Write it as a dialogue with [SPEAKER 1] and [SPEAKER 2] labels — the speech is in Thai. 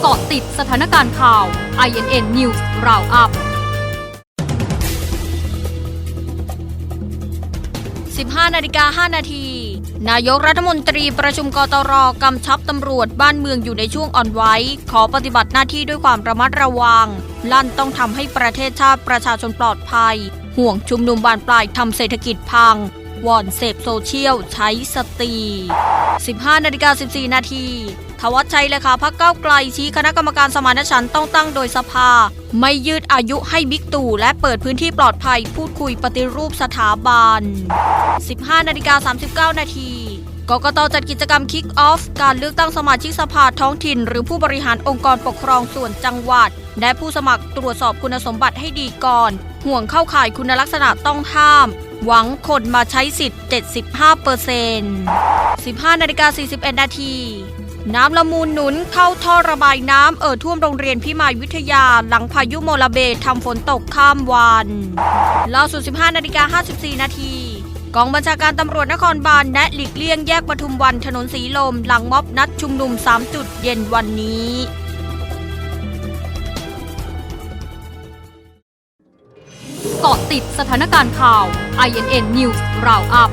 [SPEAKER 1] เกาะติดสถานการณ์ข่าว INN News Roundup
[SPEAKER 2] 15นาฬิกา 5 นาที นายกรัฐมนตรีประชุมกตรกำชับตำรวจบ้านเมืองอยู่ในช่วงอ่อนไหวขอปฏิบัติหน้าที่ด้วยความระมัดระวัง ลั่นต้องทำให้ประเทศชาติประชาชนปลอดภัย ห่วงชุมนุมบานปลายทำเศรษฐกิจพัง วอนเสพโซเชียลใช้สติ 15นาฬิกา14 นาทีทวัชชัยเลขาพักเก้าไกลชี้คณะกรรมการสมานฉันท์ต้องตั้งโดยสภา ไม่ยืดอายุให้บิ๊กตู่และเปิดพื้นที่ปลอดภัย พูดคุยปฏิรูปสถาบัน 15นาฬิกา39 นาที กกตจัดกิจกรรม Kick Off การเลือกตั้งสมาชิกสภาท้องถิ่น หรือผู้บริหารองค์กรปกครองส่วนจังหวัด และผู้สมัครตรวจสอบคุณสมบัติให้ดีก่อน ห่วงเข้าข่ายคุณลักษณะต้องห้าม หวังคนมาใช้สิทธิ์ 75เปอร์เซ็นต์15นาฬิกา41 นาทีน้ำละมูลหนุนเข้าท่อระบายน้ำเอ่อท่วมโรงเรียนพิมายวิทยา หลังพายุโมลาเบทำฝนตกข้ามวันล่าสุด 15นาฬิกา54 นาที กองบัญชาการตำรวจนครบาลแนะหลีกเลี่ยงแยกปทุมวันถนนสีลม หลังม็อบนัดชุมนุม 3 จุดเย็นวันนี้
[SPEAKER 1] เกาะติดสถานการณ์ข่าว INN News Roundup